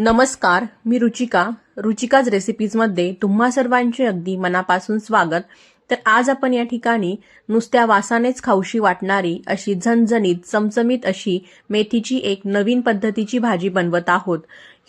नमस्कार मी रुचिका. रुचिकाज रेसिपीजमध्ये तुम्हा सर्वांचे अगदी मनापासून स्वागत. तर आज आपण या ठिकाणी नुसत्या वासानेच खाऊशी वाटणारी अशी झणझणीत चमचमीत अशी मेथीची एक नवीन पद्धतीची भाजी बनवत आहोत.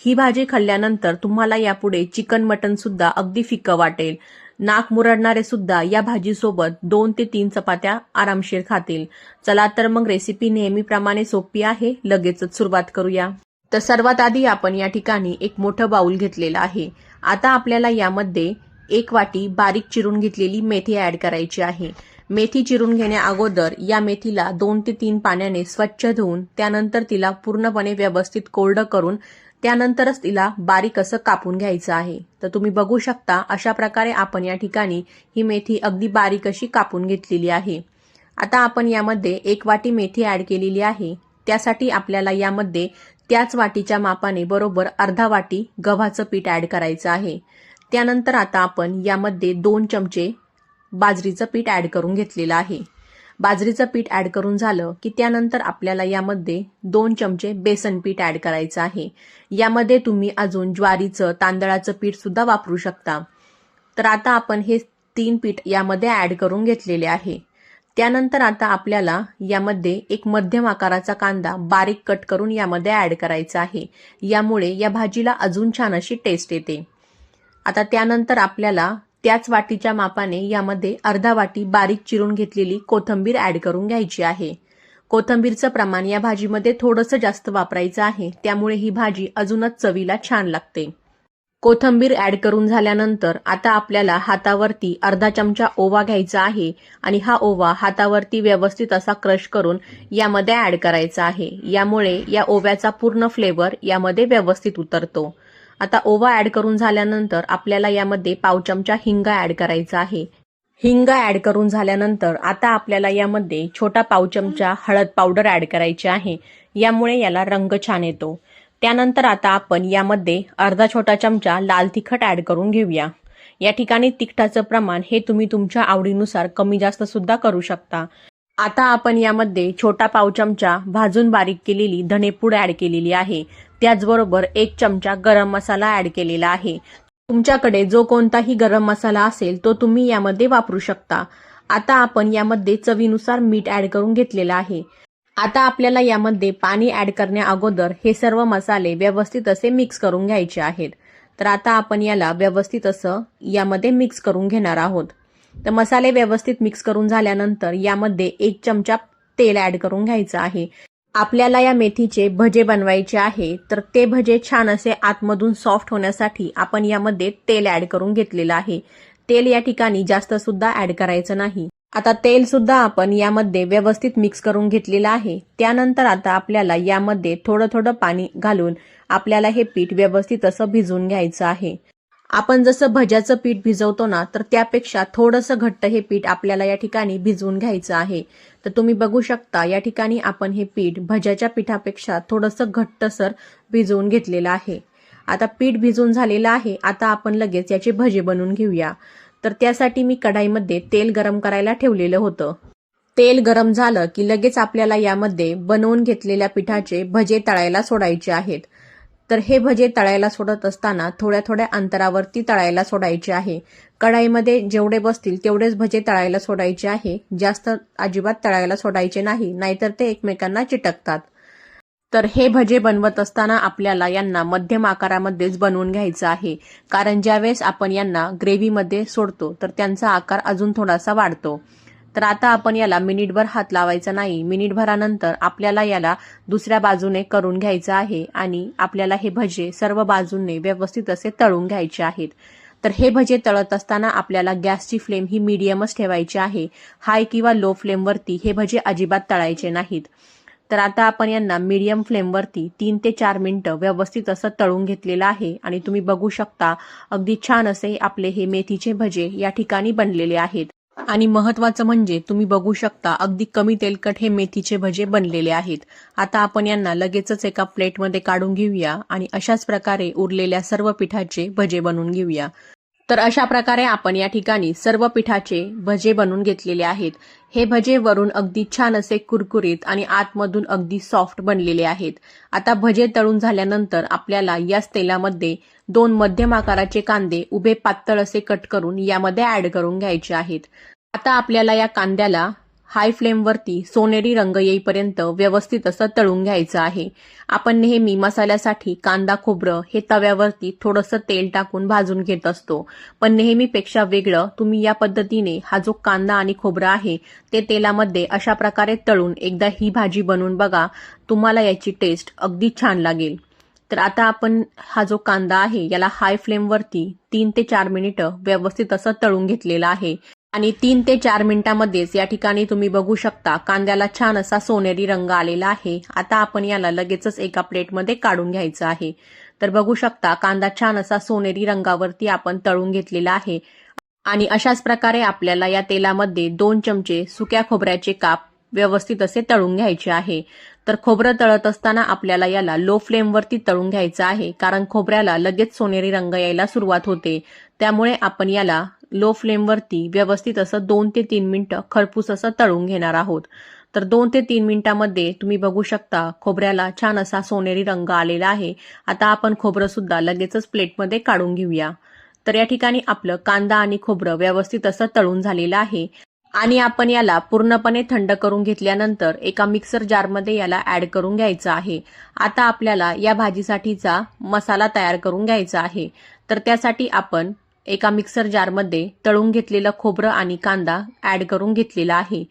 ही भाजी खाल्ल्यानंतर तुम्हाला यापुढे चिकन मटन सुद्धा अगदी फिकं वाटेल. नाक मुरडणारे सुद्धा या भाजीसोबत दोन ते तीन चपात्या आरामशीर खातील. चला तर मग रेसिपी नेहमीप्रमाणे सोपी आहे. लगेचच सुरुवात करूया. तर सर्वात आधी आपण या ठिकाणी एक मोठं बाऊल घेतलेलं आहे. आता आपल्याला यामध्ये एक वाटी बारीक चिरून घेतलेली मेथी ॲड करायची आहे. मेथी चिरून घेण्या अगोदर या मेथीला दोन ते तीन पाण्याने स्वच्छ धुवून त्यानंतर तिला पूर्णपणे व्यवस्थित कोरडं करून त्यानंतरच तिला बारीक असं कापून घ्यायचं आहे. तर तुम्ही बघू शकता अशा प्रकारे आपण या ठिकाणी ही मेथी अगदी बारीक अशी कापून घेतलेली आहे. आता आपण यामध्ये एक वाटी मेथी ॲड केलेली आहे. त्यासाठी आपल्याला यामध्ये त्याच वाटीच्या मापाने बरोबर अर्धा वाटी गव्हाचं पीठ ॲड करायचं आहे. त्यानंतर आता आपण यामध्ये दोन चमचे बाजरीचं पीठ ॲड करून घेतलेलं आहे. बाजरीचं पीठ ॲड करून झालं की त्यानंतर आपल्याला यामध्ये दोन चमचे बेसन पीठ ॲड करायचं आहे. यामध्ये तुम्ही अजून ज्वारीचं तांदळाचं पीठ सुद्धा वापरू शकता. तर आता आपण हे तीन पीठ यामध्ये ॲड करून घेतलेले आहे. त्यानंतर आता आपल्याला यामध्ये एक मध्यम आकाराचा कांदा बारीक कट करून यामध्ये ॲड करायचा आहे. यामुळे या भाजीला अजून छान अशी टेस्ट येते. आता त्यानंतर आपल्याला त्याच वाटीच्या मापाने यामध्ये अर्धा वाटी बारीक चिरून घेतलेली कोथंबीर ॲड करून घ्यायची आहे. कोथंबीरचं प्रमाण या भाजीमध्ये थोडंसं जास्त वापरायचं आहे. त्यामुळे ही भाजी अजूनच चवीला छान लागते. कोथंबीर ऍड करून झाल्यानंतर आता आपल्याला हातावरती अर्धा चमचा ओवा घ्यायचा आहे आणि हा ओवा हातावरती व्यवस्थित असा क्रश करून यामध्ये ऍड करायचा आहे. यामुळे या ओव्याचा पूर्ण फ्लेवर यामध्ये व्यवस्थित उतरतो. आता ओवा ऍड करून झाल्यानंतर आपल्याला यामध्ये पाव चमचा हिंग ऍड करायचा आहे. हिंग ऍड करून झाल्यानंतर आता आपल्याला यामध्ये छोटा पाव चमचा हळद पावडर ऍड करायची आहे. यामुळे याला रंग छान येतो. त्यानंतर आता आपण यामध्ये अर्धा छोटा चमचा लाल तिखट ॲड करून घेऊया. या ठिकाणी तिखटाचं प्रमाण हे तुम्ही तुमच्या आवडीनुसार कमी जास्त सुद्धा करू शकता. आता आपण यामध्ये छोटा पाव चमचा भाजून बारीक केलेली धनेपूड ॲड केलेली आहे. त्याचबरोबर एक चमचा गरम मसाला ॲड केलेला आहे. तुमच्याकडे जो कोणताही गरम मसाला असेल तो तुम्ही यामध्ये वापरू शकता. आता आपण यामध्ये चवीनुसार मीठ ऍड करून घेतलेलं आहे. आता आपल्याला यामध्ये पाणी ऍड करण्या अगोदर हे सर्व मसाले व्यवस्थित असे मिक्स करून घ्यायचे आहेत. तर आता आपण याला व्यवस्थित असं यामध्ये मिक्स करून घेणार आहोत. तर मसाले व्यवस्थित मिक्स करून झाल्यानंतर यामध्ये एक चमचा तेल ऍड करून घ्यायचं आहे. आपल्याला या मेथीचे भजे बनवायचे आहे तर ते भजे छान असे आतमधून सॉफ्ट होण्यासाठी आपण यामध्ये तेल ऍड करून घेतलेलं आहे. तेल या ठिकाणी जास्त सुद्धा ऍड करायचं नाही. आता तेल सुद्धा आपण यामध्ये व्यवस्थित मिक्स करून घेतलेलं आहे. त्यानंतर आता आपल्याला यामध्ये थोडं थोडं पाणी घालून आपल्याला हे पीठ व्यवस्थित असं भिजवून घ्यायचं आहे. आपण जसं भज्याचं पीठ भिजवतो ना तर त्यापेक्षा थोडंसं घट्ट हे पीठ आपल्याला या ठिकाणी भिजवून घ्यायचं आहे. तर तुम्ही बघू शकता या ठिकाणी आपण हे पीठ भज्याच्या पिठापेक्षा थोडंसं घट्टसर भिजवून घेतलेलं आहे. आता पीठ भिजवून झालेलं आहे. आता आपण लगेच याचे भजे बनवून घेऊया. तर त्यासाठी मी कढाईमध्ये तेल गरम करायला ठेवलेलं होतं. तेल गरम झालं की लगेच आपल्याला यामध्ये बनवून घेतलेल्या पिठाचे भजे तळायला सोडायचे आहेत. तर हे भजे तळायला सोडत असताना थोड्या थोड्या अंतरावरती तळायला सोडायचे आहे. कढाईमध्ये जेवढे बसतील तेवढेच भजे तळायला सोडायचे आहे. जास्त अजिबात तळायला सोडायचे नाही नाहीतर ते एकमेकांना चिटकतात. तर हे भजे बनवत असताना आपल्याला यांना मध्यम आकारामध्येच बनवून घ्यायचं आहे. कारण ज्यावेळेस आपण यांना ग्रेव्हीमध्ये सोडतो तर त्यांचा आकार अजून थोडासा वाढतो. तर आता आपण याला मिनिटभर हात लावायचा नाही. मिनिटभरानंतर आपल्याला याला दुसऱ्या बाजूने करून घ्यायचं आहे आणि आपल्याला हे भजे सर्व बाजूने व्यवस्थित असे तळून घ्यायचे आहेत. तर हे भजे तळत असताना आपल्याला गॅसची फ्लेम ही मीडियमच ठेवायची आहे. हाय किंवा लो फ्लेमवरती हे भजे अजिबात तळायचे नाहीत. तर आता आपण यांना मीडियम फ्लेमवरती तीन ते चार मिनटं व्यवस्थित असं तळून घेतलेलं आहे आणि तुम्ही बघू शकता अगदी छान असे आपले हे मेथीचे भजे या ठिकाणी बनलेले आहेत. आणि महत्वाचं म्हणजे तुम्ही बघू शकता अगदी कमी तेलकट हे मेथीचे भजे बनलेले आहेत. आता आपण यांना लगेचच एका प्लेटमध्ये काढून घेऊया आणि अशाच प्रकारे उरलेल्या सर्व पिठाचे भजे बनवून घेऊया. तर अशा प्रकारे आपण या ठिकाणी सर्व पिठाचे भजे बनवून घेतलेले आहेत. हे भजे वरून अगदी छान असे कुरकुरीत आणि आतमधून अगदी सॉफ्ट बनलेले आहेत. आता भजे तळून झाल्यानंतर आपल्याला याच तेलामध्ये दोन मध्यम आकाराचे कांदे उभे पातळ असे कट करून यामध्ये ऍड करून घ्यायचे आहेत. आता आपल्याला या कांद्याला हाय फ्लेमवरती सोनेरी रंग येईपर्यंत व्यवस्थित असं तळून घ्यायचं आहे. आपण नेहमी मसाल्यासाठी कांदा खोबरं हे तव्यावरती थोडंसं तेल टाकून भाजून घेत असतो. पण नेहमीपेक्षा वेगळं तुम्ही या पद्धतीने हा जो कांदा आणि खोबरं आहे ते तेलामध्ये अशा प्रकारे तळून एकदा ही भाजी बनवून बघा. तुम्हाला याची टेस्ट अगदी छान लागेल. तर आता आपण हा जो कांदा आहे याला हाय फ्लेमवरती तीन ते चार मिनिटं व्यवस्थित असं तळून घेतलेला आहे. आणि तीन ते चार मिनिटांमध्येच या ठिकाणी तुम्ही बघू शकता कांद्याला छान असा सोनेरी रंग आलेला आहे. आता आपण याला लगेचच एका प्लेटमध्ये काढून घ्यायचं आहे. तर बघू शकता कांदा छान असा सोनेरी रंगावरती आपण तळून घेतलेला आहे. आणि अशाच प्रकारे आपल्याला या तेलामध्ये दोन चमचे सुक्या खोबऱ्याचे काप व्यवस्थित असे तळून घ्यायचे आहे. तर खोबरं तळत असताना आपल्याला याला लो फ्लेमवरती तळून घ्यायचं आहे. कारण खोबऱ्याला लगेच सोनेरी रंग यायला सुरुवात होते. त्यामुळे आपण याला लो फ्लेमवरती व्यवस्थित असं दोन ते तीन मिनटं खरपूस असं तळून घेणार आहोत. तर दोन ते तीन मिनिटांमध्ये तुम्ही बघू शकता खोबऱ्याला छान असा सोनेरी रंग आलेला आहे. आता आपण खोबरं सुद्धा लगेचच प्लेटमध्ये काढून घेऊया. तर या ठिकाणी आपलं कांदा आणि खोबरं व्यवस्थित असं तळून झालेलं आहे. आणि आपण याला पूर्णपणे थंड करून घेतल्यानंतर एका मिक्सर जारमध्ये याला ऍड करून घ्यायचं आहे. आता आपल्याला या भाजीसाठीचा मसाला तयार करून घ्यायचा आहे. तर त्यासाठी आपण एका मिक्सर जारमध्ये तळून घेतलेलं खोबरं आणि कांदा ऍड करून घेतलेला आहे.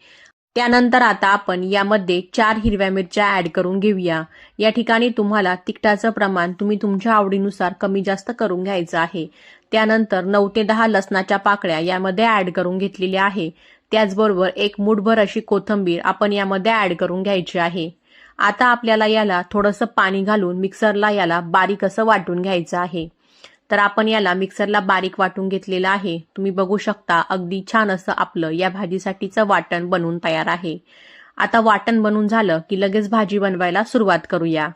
त्यानंतर आता आपण यामध्ये चार हिरव्या मिरच्या ऍड करून घेऊया. या ठिकाणी तुम्हाला तिखटाचं प्रमाण तुम्ही तुमच्या आवडीनुसार कमी जास्त करून घ्यायचं आहे. त्यानंतर नऊ ते दहा लसणाच्या पाकळ्या यामध्ये ऍड करून घेतलेल्या आहे. त्याचबरोबर एक मुठभर अशी कोथंबीर आपण यामध्ये ऍड करून घ्यायची आहे. आता आपल्याला याला थोडंसं पाणी घालून मिक्सरला याला बारीक असं वाटून घ्यायचं आहे. तर आपण याला मिक्सरला बारीक वाटून घेतलेलं आहे. तुम्ही बघू शकता अगदी छान असं आपलं या भाजीसाठीचं वाटण बनवून तयार आहे. आता वाटण बनवून झालं की लगेच भाजी बनवायला सुरुवात करूया.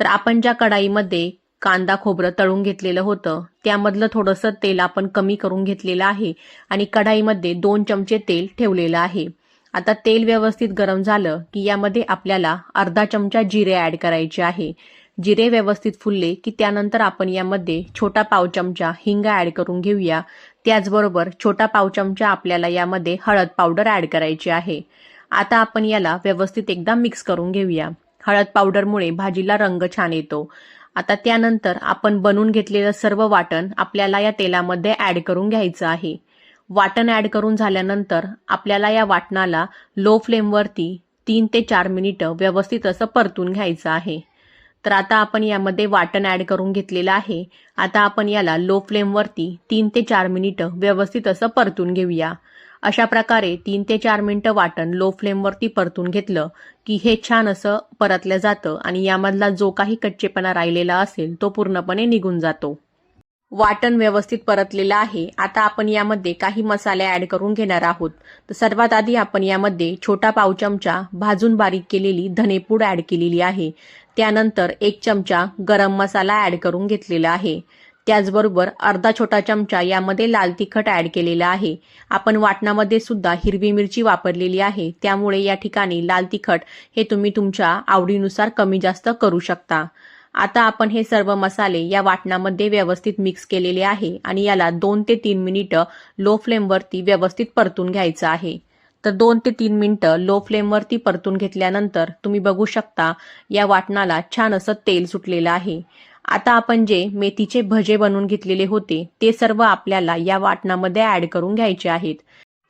तर आपण ज्या कढाईमध्ये कांदा खोबरं तळून घेतलेलं होतं त्यामधलं थोडंसं तेल आपण कमी करून घेतलेलं आहे आणि कढाईमध्ये दोन चमचे तेल ठेवलेलं आहे. आता तेल व्यवस्थित गरम झालं की यामध्ये आपल्याला अर्धा चमचा जिरे ऍड करायचे आहे. जिरे व्यवस्थित फुलले की त्यानंतर आपण यामध्ये छोटा पाव चमचा हिंग ऍड करून घेऊया. त्याचबरोबर छोटा पाव चमचा आपल्याला यामध्ये हळद पावडर ऍड करायची आहे. आता आपण याला व्यवस्थित एकदा मिक्स करून घेऊया. हळद पावडरमुळे भाजीला रंग छान येतो. आता त्यानंतर आपण बनवून घेतलेलं सर्व वाटण आपल्याला या तेलामध्ये ऍड करून घ्यायचं आहे. वाटण ऍड करून झाल्यानंतर आपल्याला या वाटणाला लो फ्लेमवरती तीन ते चार मिनिटं व्यवस्थित असं परतून घ्यायचं आहे. तर आता आपण यामध्ये वाटण ऍड करून घेतलेलं आहे. आता आपण याला लो फ्लेमवरती तीन ते चार मिनिटं व्यवस्थित असं परतून घेऊया. अशा प्रकारे तीन ते चार मिनिटं वाटण लो फ्लेमवरती परतून घेतलं की हे छान असं परतलं जातं आणि यामधला जो काही कच्चेपणा राहिलेला असेल तो पूर्णपणे निघून जातो. वाटण व्यवस्थित परतलेलं आहे. आता आपण यामध्ये काही मसाले ॲड करून घेणार आहोत. तर सर्वात आधी आपण यामध्ये छोटा पाव चमचा भाजून बारीक केलेली धनेपूड ॲड केलेली आहे. त्यानंतर एक चमचा गरम मसाला ॲड करून घेतलेला आहे. त्याचबरोबर अर्धा छोटा चमचा यामध्ये लाल तिखट ॲड केलेला आहे. आपण वाटणामध्ये सुद्धा हिरवी मिरची वापरलेली आहे. त्यामुळे या ठिकाणी लाल तिखट हे तुम्ही तुमच्या आवडीनुसार कमी जास्त करू शकता. आता आपण हे सर्व मसाले या वाटणामध्ये व्यवस्थित मिक्स केलेले आहे आणि याला दोन ते तीन मिनिटं लो फ्लेमवरती व्यवस्थित परतून घ्यायचं आहे. तर दोन ते तीन मिनिटं लो फ्लेमवरती परतून घेतल्यानंतर तुम्ही बघू शकता या वाटणाला छान असं तेल सुटलेलं आहे. आता आपण जे मेथीचे भजे बनवून घेतलेले होते ते सर्व आपल्याला या वाटणामध्ये ऍड करून घ्यायचे आहेत.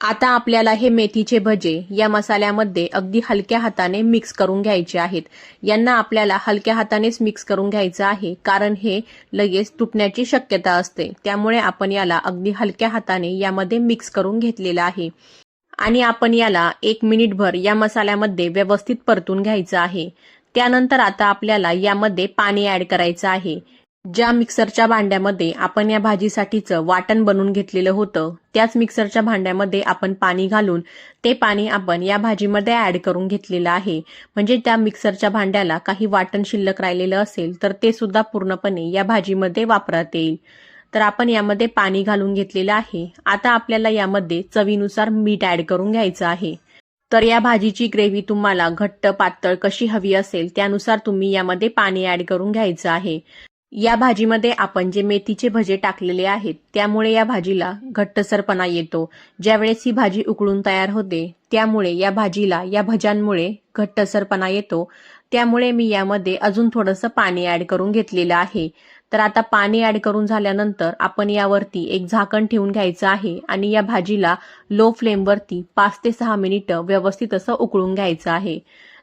आता आपल्याला हे मेथीचे भजे या मसाल्यामध्ये अगदी हलक्या हाताने मिक्स करून घ्यायचे आहेत. यांना आपल्याला हलक्या हातानेच मिक्स करून घ्यायचं आहे कारण हे लगेच तुटण्याची शक्यता असते. त्यामुळे आपण याला अगदी हलक्या हाताने यामध्ये मिक्स करून घेतलेलं आहे. आणि आपण याला एक मिनिटभर या मसाल्यामध्ये व्यवस्थित परतून घ्यायचं आहे. त्यानंतर आता आपल्याला यामध्ये पाणी ऍड करायचं आहे. ज्या मिक्सरच्या भांड्यामध्ये आपण या भाजीसाठीचं वाटण बनवून घेतलेलं होतं त्याच मिक्सरच्या भांड्यामध्ये आपण पाणी घालून ते पाणी आपण या भाजीमध्ये ऍड करून घेतलेलं आहे. म्हणजे त्या मिक्सरच्या भांड्याला काही वाटण शिल्लक राहिलेलं असेल तर ते सुद्धा पूर्णपणे या भाजीमध्ये वापरात येईल. तर आपण यामध्ये पाणी घालून घेतलेलं आहे. आता आपल्याला यामध्ये चवीनुसार मीठ ऍड करून घ्यायचं आहे. तर या भाजीची ग्रेव्ही तुम्हाला घट्ट पातळ कशी हवी असेल त्यानुसार तुम्ही यामध्ये पाणी ऍड करून घ्यायचं आहे. या भाजीमध्ये आपण जे मेथीचे भजे टाकलेले आहेत त्यामुळे या भाजीला घट्टसरपणा येतो. ज्यावेळेस ही भाजी उकळून तयार होते त्यामुळे या भाजीला या भज्यांमुळे घट्टसरपणा येतो. त्यामुळे मी यामध्ये अजून थोडंसं पाणी ऍड करून घेतलेलं आहे. तर आता पाणी ऍड करून झाल्यानंतर आपण यावरती एक झाकण ठेवून घ्यायचं आहे आणि या भाजीला लो फ्लेमवरती पाच ते सहा मिनिटं व्यवस्थित असं उकळून घ्यायचं आहे.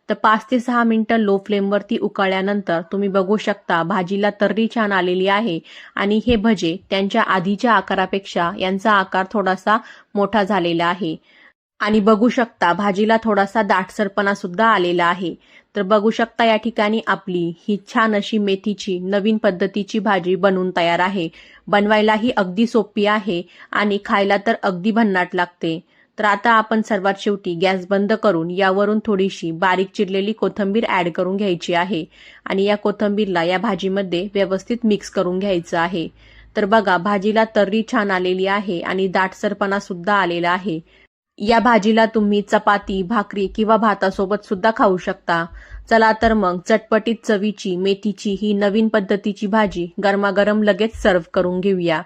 तर पाच ते सहा मिनिटं लो फ्लेमवरती उकळल्यानंतर तुम्ही बघू शकता भाजीला तर्री छान आलेली आहे. आणि हे भजे त्यांच्या आधीच्या आकारापेक्षा यांचा आकार थोडासा मोठा झालेला आहे. आणि बघू शकता भाजीला थोडासा दाटसरपणा सुद्धा आलेला आहे. तर बघू शकता या ठिकाणी आपली ही छान अशी मेथीची नवीन पद्धतीची भाजी बनवून तयार आहे. बनवायलाही अगदी सोपी आहे आणि खायला तर अगदी भन्नाट लागते. तर आता आपण सर्वात शेवटी गॅस बंद करून यावरून थोडीशी बारीक चिरलेली कोथंबीर ऍड करून घ्यायची आहे. आणि या कोथंबीरला या भाजीमध्ये व्यवस्थित मिक्स करून घ्यायचं आहे. तर बघा भाजीला तर्री छान आलेली आहे आणि दाटसरपणा सुद्धा आलेला आहे. या भाजीला तुम्ही चपाती भाकरी किंवा भातासोबत सुद्धा खाऊ शकता. चला तर मग चटपटीत चवीची मेथीची ही नवीन पद्धतीची भाजी गरमागरम लगेच सर्व्ह करून घेऊया.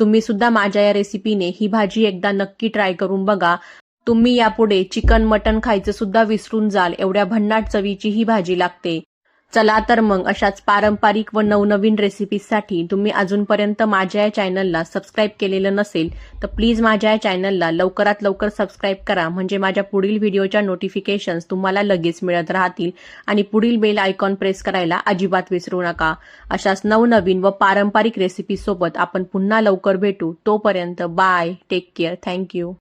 तुम्ही सुद्धा माझ्या या रेसिपीने ही भाजी एकदा नक्की ट्राय करून बघा. तुम्ही यापुढे चिकन मटन खायचं सुद्धा विसरून जाल. एवढ्या भन्नाट चवीची ही भाजी लागते. चला तर मग अशाच पारंपरिक व नवनवीन रेसिपीजसाठी तुम्ही अजूनपर्यंत माझ्या या चॅनलला सबस्क्राईब केलेलं नसेल तर प्लीज माझ्या या चॅनलला लवकरात लवकर सबस्क्राईब करा. म्हणजे माझ्या पुढील व्हिडिओच्या नोटिफिकेशन्स तुम्हाला लगेच मिळत राहतील. आणि पुढील बेल आयकॉन प्रेस करायला अजिबात विसरू नका. अशाच नवनवीन व पारंपरिक रेसिपीसोबत आपण पुन्हा लवकर भेटू. तोपर्यंत बाय टेक केअर थँक्यू